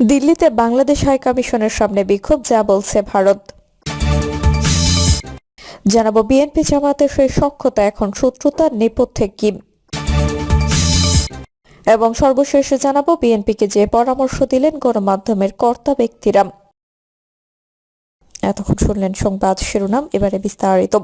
দিল্লিতে বাংলাদেশ হাই কমিশনের সামনে বিক্ষোভ, যা বলছে ভারত। জানাব বিএনপি জামাতের সেই সক্ষতা এখন শত্রুতার নেপথ্যে কি? এবং সর্বশেষে জানাব বিএনপিকে যে পরামর্শ দিলেন গণমাধ্যমের কর্তা ব্যক্তিরা। এতক্ষণ শুনলেন সংবাদ শিরোনাম, এবারে বিস্তারিত।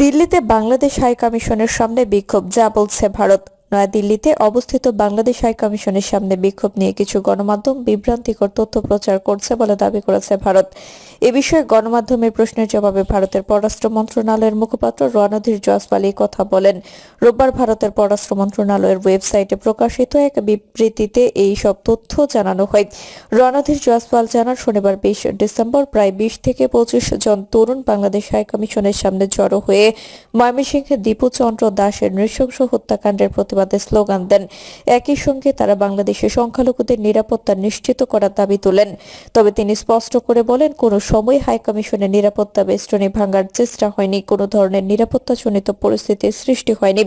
দিল্লিতে বাংলাদেশ হাই কমিশনের সামনে বিক্ষোভ, যা বলছে ভারত। নয়াদিল্লিতে অবস্থিত বাংলাদেশ হাই কমিশনের সামনে বিক্ষোভ নিয়ে কিছু গণমাধ্যম বিভ্রান্তিকর তথ্য প্রচার করছে বলে দাবি করেছে ভারত। এ বিষয়ে গণমাধ্যমের প্রশ্নের জবাবে ভারতের পররাষ্ট্র মন্ত্রণালয়ের মুখপাত্র রণধীর জয়সওয়াল কথা বলেন। রোববার ভারতের পররাষ্ট্র মন্ত্রণালয়ের ওয়েবসাইটে প্রকাশিত এক বিবৃতিতে এই সব তথ্য জানানো হয়। রণধীর জয়সওয়াল জানান, শনিবার বিশ ডিসেম্বর প্রায় বিশ থেকে পঁচিশ জন তরুণ বাংলাদেশ হাই কমিশনের সামনে জড়ো হয়ে ময়মনসিংহের দীপুচন্দ্র দাসের নৃশংস হত্যাকাণ্ডের প্রতিবাদে স্লোগান দেন। একই সঙ্গে তারা বাংলাদেশের সংখ্যালঘুদের নিরাপত্তা নিশ্চিত করার দাবি তোলেন। তবে তিনি স্পষ্ট করে বলেন, কোনো সময় হাই কমিশনের নিরাপত্তা বেষ্টনী ভাঙার চেষ্টা হয়নি, কোনো ধরনের নিরাপত্তাজনিত পরিস্থিতির সৃষ্টি হয়নি।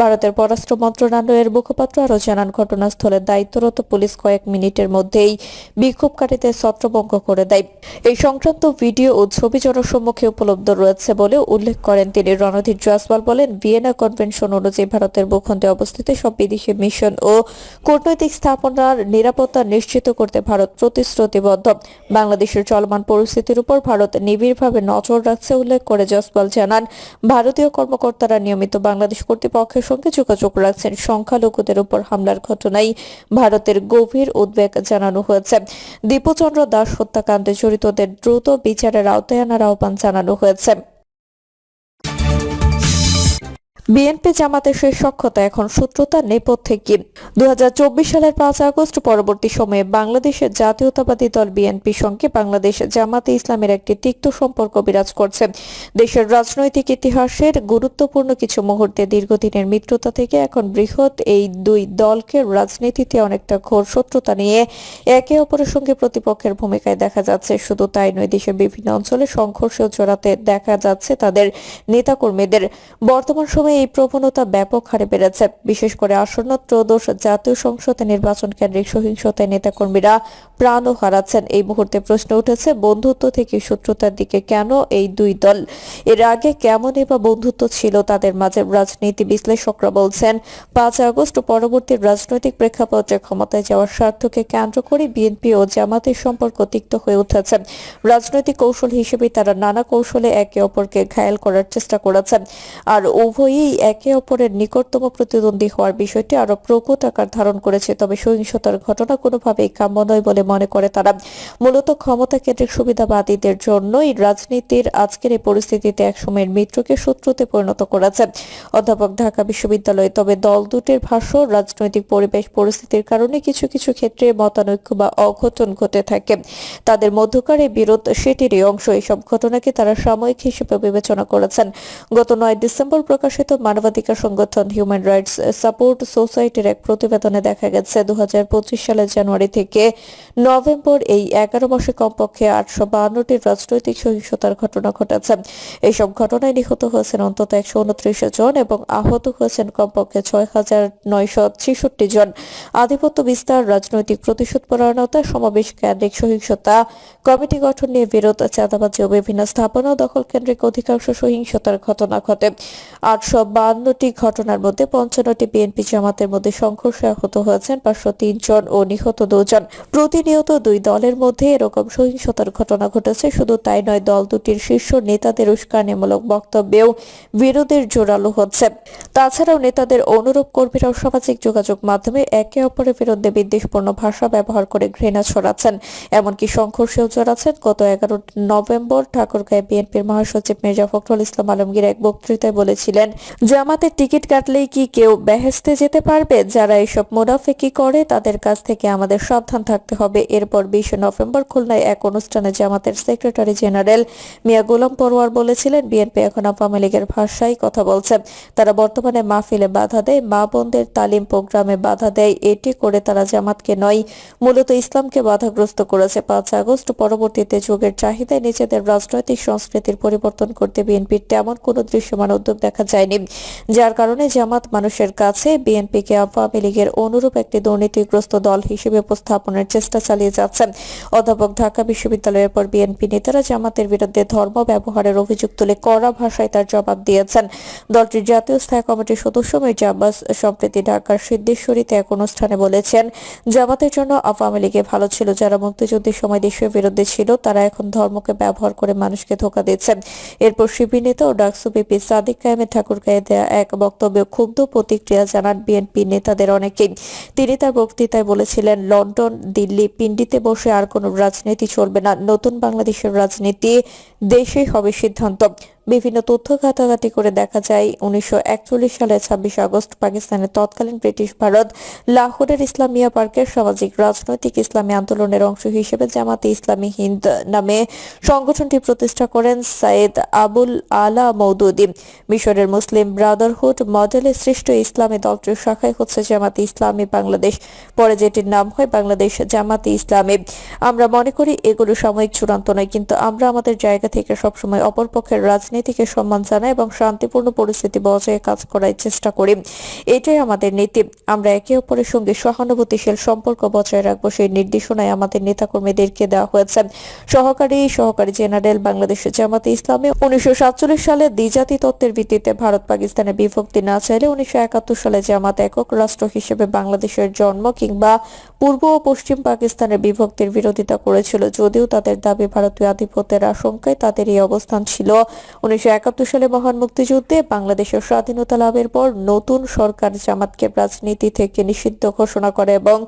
ভারতের পররাষ্ট্র মন্ত্রণালয়ের মুখপাত্র আরও জানান, ঘটনাস্থলে দায়িত্বরত পুলিশ কয়েক মিনিটের মধ্যেই বিক্ষোভকারীদের ছত্রভঙ্গ করে দেয়। এই সংক্রান্ত ভিডিও ও ছবি জনসম্মুখে উপলব্ধ রয়েছে বলে উল্লেখ করেন তিনি। রণধীর জয়সওয়াল বলেন, ভিয়েনা কনভেনশন অনুযায়ী ভারতের ভূখণ্ডে অবস্থিত সব বিদেশি মিশন ও কূটনৈতিক স্থাপনার নিরাপত্তা নিশ্চিত করতে ভারত প্রতিশ্রুতিবদ্ধ। বাংলাদেশের চলমান পরিস্থিতির উপর ভারত নিবিড়ভাবে নজর রাখছে উল্লেখ করে জসপাল জানান, ভারতীয় কর্মকর্তারা নিয়মিত বাংলাদেশ কর্তৃপক্ষের সঙ্গে যোগাযোগ রাখছেন। সংখ্যালঘুদের উপর হামলার ঘটনায় ভারতের গভীর উদ্বেগ জানানো হয়েছে। দীপুচন্দ্র দাস হত্যাকাণ্ডে জড়িতদের দ্রুত বিচারের আওতায় আনার আহ্বান জানানো হয়েছে। বিএনপি জামাতের সেই সক্ষতা এখন শত্রুতার নেপথ্যে কি? দু সালের পাঁচ আগস্ট পরবর্তী সময়ে বাংলাদেশের জাতীয়তাবাদী দল বিএনপি সঙ্গে বাংলাদেশ জামাতে ইসলামের একটি তিক্ত সম্পর্ক বিরাজ করছে। দেশের রাজনৈতিক ইতিহাসের গুরুত্বপূর্ণ কিছু মুহূর্তে দীর্ঘদিনের মিত্রতা থেকে এখন বৃহৎ এই দুই দলকে রাজনীতিতে অনেকটা ঘোর শত্রুতা নিয়ে একে অপরের সঙ্গে প্রতিপক্ষের ভূমিকায় দেখা যাচ্ছে। শুধু তাই নয়, দেশের বিভিন্ন অঞ্চলে সংঘর্ষ জোড়াতে দেখা যাচ্ছে তাদের নেতাকর্মীদের। বর্তমান সময়ে এই প্রবণতা ব্যাপক হারে বেড়েছে। বিশেষ করে আসন্ন ত্রয়োদশ জাতীয় সংসদ নির্বাচন কেন্দ্রিক সহিংসতায় নেতাকর্মীরা প্রাণও হারাচ্ছেন। এই মুহূর্তে প্রশ্ন উঠেছে, বন্ধুত্ব থেকে শত্রুতার দিকে কেন এই দুই দল? এর আগে কেমনই বা বন্ধুত্ব ছিল তাদের মাঝে, রাজনীতি বিশ্লেষকরা বলছেন, পাঁচ আগস্ট পরবর্তী রাজনৈতিক প্রেক্ষাপটে ক্ষমতায় যাওয়ার স্বার্থকে কেন্দ্র করে বিএনপি ও জামাতের সম্পর্ক তিক্ত হয়ে উঠেছে। রাজনৈতিক কৌশল হিসেবে তারা নানা কৌশলে একে অপরকে ঘায়াল করার চেষ্টা করেছেন। আর উভয়ই একে অপরের নিকটতম প্রতিদ্বন্দ্বী হওয়ার বিষয়টি আরও প্রকট আকার ধারণ করেছে, তবে সহিংসতার ঘটনা কোনোভাবেই কাম্য নয় বলে মনে করে তারা। মূলত ক্ষমতা কেন্দ্রিক সুবিধাবাদীদের জন্যই রাজনীতির আজকের এই পরিস্থিতিতে একসময়ের মিত্রকে শত্রুতে পরিণত করেছে। অধ্যাপক ঢাকা বিশ্ববিদ্যালয়, তবে দল দুটির ভাষ্য রাজনৈতিক পরিবেশ পরিস্থিতির কারণে কিছু কিছু ক্ষেত্রে মতানৈক্য বা অঘটন ঘটে থাকে। তাদের মধ্যকার এই বিরোধ সেটিরই অংশ। এইসব ঘটনাকে তারা সাময়িক হিসেবে বিবেচনা করেছেন। গত নয় ডিসেম্বর প্রকাশিত মানবাধিকার সংগঠন হিউম্যান রাইটস সাপোর্ট সোসাইটির এক প্রতিবেদনে দেখা গেছে দু সালের জানুয়ারি থেকে নভেম্বর এই এগারো মাসে কমপক্ষে আটশো বাহান্নটি রাজনৈতিক সহিংসতার ঘটনা ঘটেছে। এইসব ঘটনায় নিহত হয়েছেন অন্তত একশো উনত্রিশ জন এবং আহত হয়েছেন কমপক্ষে ছয় হাজার নয়শো ছেষট্টি জন। আধিপত্য বিস্তার, রাজনৈতিক প্রতিশোধ পরায়ণতা সমাবেশ কেন্দ্রিক সহিংসতা, কমিটি গঠন নিয়ে বিরোধ, চাঁদাবাজি ও বিভিন্ন স্থাপনা দখল কেন্দ্রিক অধিকাংশ সহিংসতার ঘটনা ঘটে। আটশো বাহান্নটি ঘটনার মধ্যে পঞ্চান্নটি বিএনপি জামাতের মধ্যে সংঘর্ষে আহত হয়েছেন পাঁচশো তিন জন ও নিহত দুজন। প্রতিনিয়ত দুই দলের মধ্যে এরকম সহিংসতার ঘটনা ঘটেছে। শুধু তাই নয়, দল দুটির শীর্ষ নেতাদের উস্কানিমূলক বক্তব্যেও বিরোধের জোরালো হচ্ছে। তাছাড়াও নেতাদের অনুরূপ কর্মীরাও সামাজিক যোগাযোগ মাধ্যমে একে অপরের বিরুদ্ধে বিদ্বেষপূর্ণ ভাষা ব্যবহার করে ঘৃণা ছড়াচ্ছেন। এমনকি সংঘর্ষেও জড়াচ্ছেন। গত এগারো নভেম্বর ঠাকুরগাঁয়ে বিএনপির মহাসচিব মির্জা ফখরুল ইসলাম আলমগীর এক বক্তৃতায় বলেছিলেন জামাতের টিকিট কাটলেই কি কেউ বেহেস্তে যেতে পারবে? যারা এসব মুনাফেকি করে, তাদের কাছ থেকে আমাদের সাবধান থাকতে হবে। এরপর বিশে নভেম্বর খুলনায় এক অনুষ্ঠানে জামাতের সেক্রেটারি জেনারেল মিয়া গোলাম পরোয়ার বলেছিলেন, বিএনপি এখন আওয়ামী লীগের ভাষায় কথা বলছে। তারা বর্তমানে মাহফিলে বাধা দেয়, মা বোনদের তালিম প্রোগ্রামে বাধা দেয়। এটি করে তারা জামাতকে নয়, মূলত ইসলামকে বাধাগ্রস্ত করেছে। পাঁচ আগস্ট পরবর্তীতে যুগের চাহিদায় নিজেদের রাজনৈতিক সংস্কৃতির পরিবর্তন করতে বিএনপির তেমন কোনো দৃশ্যমান উদ্যোগ দেখা যায়নি। যার কারণে জামাত মানুষের কাছে বিএনপিকে আওয়ামী লীগের অনুরূপ একটি দুর্নীতিগ্রস্ত দল হিসেবে উপস্থাপনের চেষ্টা চালিয়ে যাচ্ছে। অধ্যাপক ঢাকা বিশ্ববিদ্যালয়ের পর বিএনপি নেতারা জামাতের বিরুদ্ধে ধর্ম ব্যবহারের অভিযোগ তুলে কড়া ভাষায় তার জবাব দিয়েছেন। দলটির জাতীয় স্থায়ী কমিটির সদস্য মির্জা আব্বাস সম্প্রতি ঢাকার সিদ্ধেশ্বরীতে এক অনুষ্ঠানে বলেছেন, জামাতের জন্য আওয়ামী লীগে ভালো ছিল, যারা মুক্তিযুদ্ধের সময় দেশের বিরুদ্ধে ছিল, তারা এখন ধর্মকে ব্যবহার করে মানুষকে ধোকা দিচ্ছে। এরপর শিবির নেতা ও ডাকসু বিপি সাদিক কায়েমের ঠাকুরগাঁয়ে দেয়া এক বক্তব্যে ক্ষুব্ধ প্রতিক্রিয়া জানান বিএনপি নেতাদের অনেকেই। তিনি তার বক্তৃতায় বলেছিলেন, লন্ডন, দিল্লি পিন্ডিতে বসে আর কোন রাজনীতি চলবে না। নতুন বাংলাদেশের রাজনীতি দেশেই হবে সিদ্ধান্ত। বিভিন্ন তথ্য ঘাটাঘাটি করে দেখা যায়, উনিশশো সালের ছাব্বিশ আগস্ট পাকিস্তানের তৎকালীন ব্রিটিশ ভারত লাহোরের ইসলামিয়া পার্কের সামাজিক, রাজনৈতিক ইসলামী আন্দোলনের অংশ হিসেবে জামাতে ইসলামী হিন্দ নামে সংগঠনটি প্রতিষ্ঠা করেন সাইদ আবুল আলা মৌদুদি মিশরের মুসলিম ব্রাদারহুড মডেলে সৃষ্ট ইসলামী দলটির শাখায় হচ্ছে জামাতে ইসলামী বাংলাদেশ। পরে যেটির নাম হয় বাংলাদেশ জামাতে ইসলামী। আমরা মনে করি এগুলো সাময়িক চূড়ান্ত নয়, কিন্তু আমরা আমাদের জায়গা থেকে সবসময় অপরপক্ষের রাজনীতিকে সম্মান জানাই এবং শান্তিপূর্ণ পরিস্থিতি বজায় কাজ করার চেষ্টা করি। এটাই আমাদের নীতি। আমরা একে অপরের সঙ্গে সহানুভূতিশীল সম্পর্ক বজায় রাখব সেই নির্দেশনায় আমাদের নেতাকর্মীদেরকে দেওয়া হয়েছে। সহকারী সহকারী জেনারেল বাংলাদেশের জামাতে ইসলামী উনিশশো সালে দ্বিজাতি তত্ত্বের ভিত্তিতে ভারত পাকিস্তানের বিভক্তি না চাইলে উনিশশো একাত্তর সালে জামাত একক রাষ্ট্র হিসেবে বাংলাদেশের জন্ম কিংবা পূর্ব ও পশ্চিম পাকিস্তানের বিভক্তির বিরোধিতা করেছিল, যদিও তাদের দাবি ভারতীয় আধিপত্যের আশঙ্কায় তাদের এই অবস্থান ছিল। উনিশশো একাত্তর সালে মহান মুক্তিযুদ্ধে বাংলাদেশের স্বাধীনতা লাভের পর নতুন সরকার জামাতকে রাজনীতি থেকে নিষিদ্ধ ঘোষণা করে এবং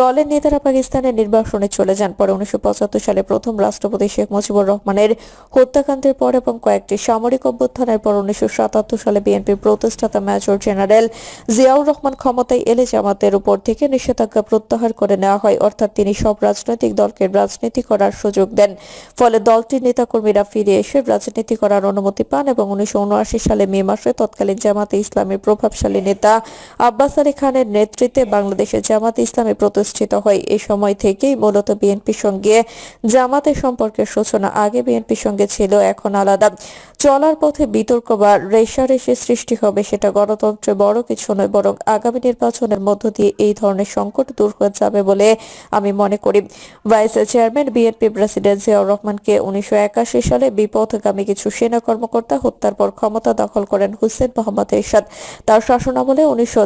দলের নেতারা পাকিস্তানের নির্বাসনে চলে যান। পরে উনিশশো সালে প্রথম রাষ্ট্রপতি শেখ মুজিবুর রহমানের হত্যাকাণ্ডের পর এবং কয়েকটি সামরিক অভ্যুত্থানের পর উনিশশো সাতাত্তর সালে বিএনপির প্রতিষ্ঠাতা মেজর জেনারেল জিয়াউর রহমান ক্ষমতায় এলে জামাতের উপর থেকে নিষেধাজ্ঞা প্রত্যাহার করে নেওয়া হয়। অর্থাৎ তিনি সব রাজনৈতিক দলকে রাজনীতি করার সুযোগ দেন। ফলে দলটির নেতাকর্মীরা ফিরে এসে রাজনীতি করার অনুমতি পান এবং উনিশশো উনআশি সালে মে মাসে তৎকালীন জামাতে ইসলামের প্রভাবশালী নেতা আব্বাস আলী খানের নেতৃত্বে বাংলাদেশের জামাতে ইসলামী প্রতিষ্ঠিত হয়। এই সময় থেকেই মূলত বিএনপির সঙ্গে জামাতের সম্পর্কের সূচনা আগে বিএনপির সঙ্গে ছিল, এখন আলাদা। চলার পথে বিতর্ক বা রেশারেশি সৃষ্টি হবে সেটা গণতন্ত্রে বড় কিছু নয়, বরং আগামী নির্বাচনের মধ্য দিয়ে এই ধরনের সংকট দূর হয়ে যাবে বলে আমি মনে করি। Vice chairman BNP president Ziaur রহমানকে উনিশশো সালে বিপথগামী কিছু সেনা কর্মকর্তা হত্যার পর ক্ষমতা দখল করেন হুসেন মোহাম্মদ এরশাদ। তার শাসনামলে উনিশশো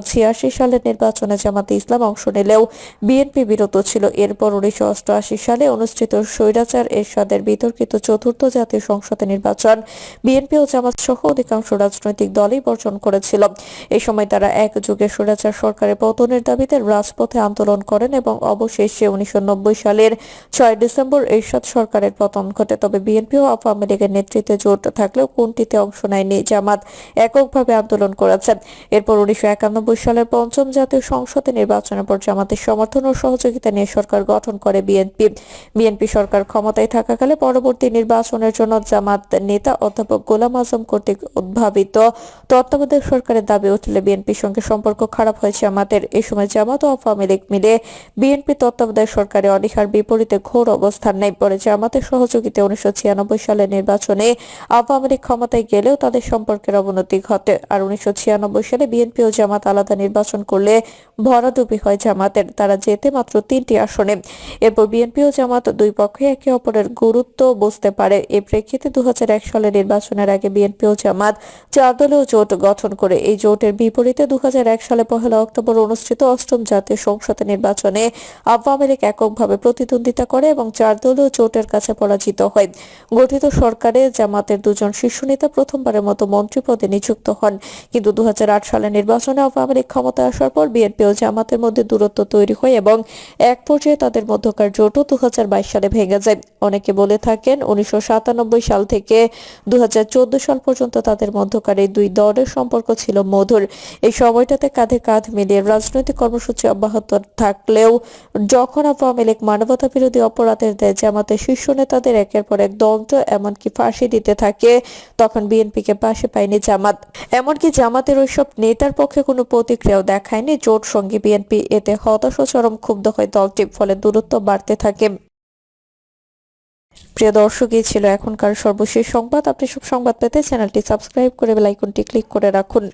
সালের নির্বাচনে জামাতে ইসলাম অংশ নিলেও বিএনপি বিরত ছিল। এরপর উনিশশো সালে অনুষ্ঠিত স্বৈরাচার এরশাদের বিতর্কিত চতুর্থ জাতীয় সংসদে নির্বাচন বিএনপি ও জামাত সহ অধিকাংশ রাজনৈতিক দলই বর্জন করেছিল। এই সময় তারা একযোগে স্বৈরাচার সরকারের পতনের দাবিতে রাজপথে আন্দোলন করেন এবং অবশেষে উনিশশো নব্বই সালের ছয় ডিসেম্বর এরশাদ সরকারের পতন ঘটে। তবে বিএনপি ও আওয়ামী লীগের নেতৃত্বে জোট থাকলেও কোনটিতে অংশ নেয়নি জামাত, এককভাবে আন্দোলন করেছে। এরপর উনিশশো সালের পঞ্চম জাতীয় সংসদে নির্বাচনের পর জামাতের সমর্থন ও সহযোগিতা নিয়ে সরকার গঠন করে বিএনপি। বিএনপি সরকার ক্ষমতায় থাকাকালে পরবর্তী নির্বাচনের জন্য জামাত নেতা অধ্যাপক গোলাম আজম কর্তৃক উদ্ভাবিত। তত্ত্বাবধায়ক সরকারের দাবি উঠলে বিএনপির সঙ্গে সম্পর্ক খারাপ হয়েছে আমাদের এই সময় জামাত ও আওয়ামী লীগ মিলে বিএনপি তত্ত্বাবধায়ক সরকারে অনীহার বিপরীতে ঘোর অবস্থান নেই পরে জামাতের সহযোগিতা উনিশশো ছিয়ানব্বই সালের নির্বাচনে আওয়ামী লীগ ক্ষমতায় গেলেও তাদের সম্পর্কের অবনতি ঘটে। আর উনিশশো সালে বিএনপি ও জামাত আলাদা নির্বাচন করলে ভরাডুবি হয় জামাতের। তারা যেতে মাত্র তিনটি আসনে। এরপর বিএনপি ও জামাত দুই পক্ষে একে অপরের গুরুত্ব বুঝতে পারে। এ প্রেক্ষিতে দু সালে নির্বাচনের আগে বিএনপি ও জামাত চার দলীয় জোট গঠন করে। এই জোটের বিপরীতে দু হাজার এক সালে পহেলা অক্টোবর অনুষ্ঠিত অষ্টম জাতীয় সংসদ নির্বাচনে আওয়ামী লীগ এককভাবে প্রতিদ্বন্দ্বিতা করে এবং চার দলীয় জোটের কাছে পরাজিত হয়। গঠিত সরকারে জামাতের দুজন শীর্ষ নেতা প্রথমবারের মতো মন্ত্রী পদে নিযুক্ত হন। কিন্তু দু সালে নির্বাচনে আওয়ামী লীগ ক্ষমতায় আসার পর বিএনপি ও জামাতের মধ্যে দূরত্ব তৈরি হয় এবং এক পর্যায়ে তাদের মধ্যকার জোটও দু সালে ভেঙে যায়। অনেকে বলে থাকেন উনিশশো সাতানব্বই সাল থেকে দুহাজার চোদ্দ সাল পর্যন্ত তাদের মধ্যকার এই দুই দলের সম্পর্ক ছিল মধুর। এই সময়টাতে কাঁধে কাঁধ মিলিয়ে রাজনৈতিক কর্মসূচি অব্যাহত থাকলেও যখন আওয়ামী লীগ মানবতা বিরোধী অপরাধের দেয় জামাতের শীর্ষ নেতাদের একের পর এক দণ্ড এমনকি ফাঁসি দিতে থাকে, তখন বিএনপিকে পাশে পায়নি জামাত। এমনকি জামাতের ওইসব নেতার পক্ষে কোনো প্রতিক্রিয়াও দেখায়নি জোট সঙ্গী বিএনপি। এতে হতাশ চরম ক্ষুব্ধ হয় দলটি, ফলে দূরত্ব বাড়তে থাকে। প্রিয় দর্শক এই ছিল এখনকার সর্বশেষ সংবাদ। আপনি সব সংবাদ পেতে চ্যানেলটি সাবস্ক্রাইব করে বেল আইকনটি ক্লিক করে রাখুন।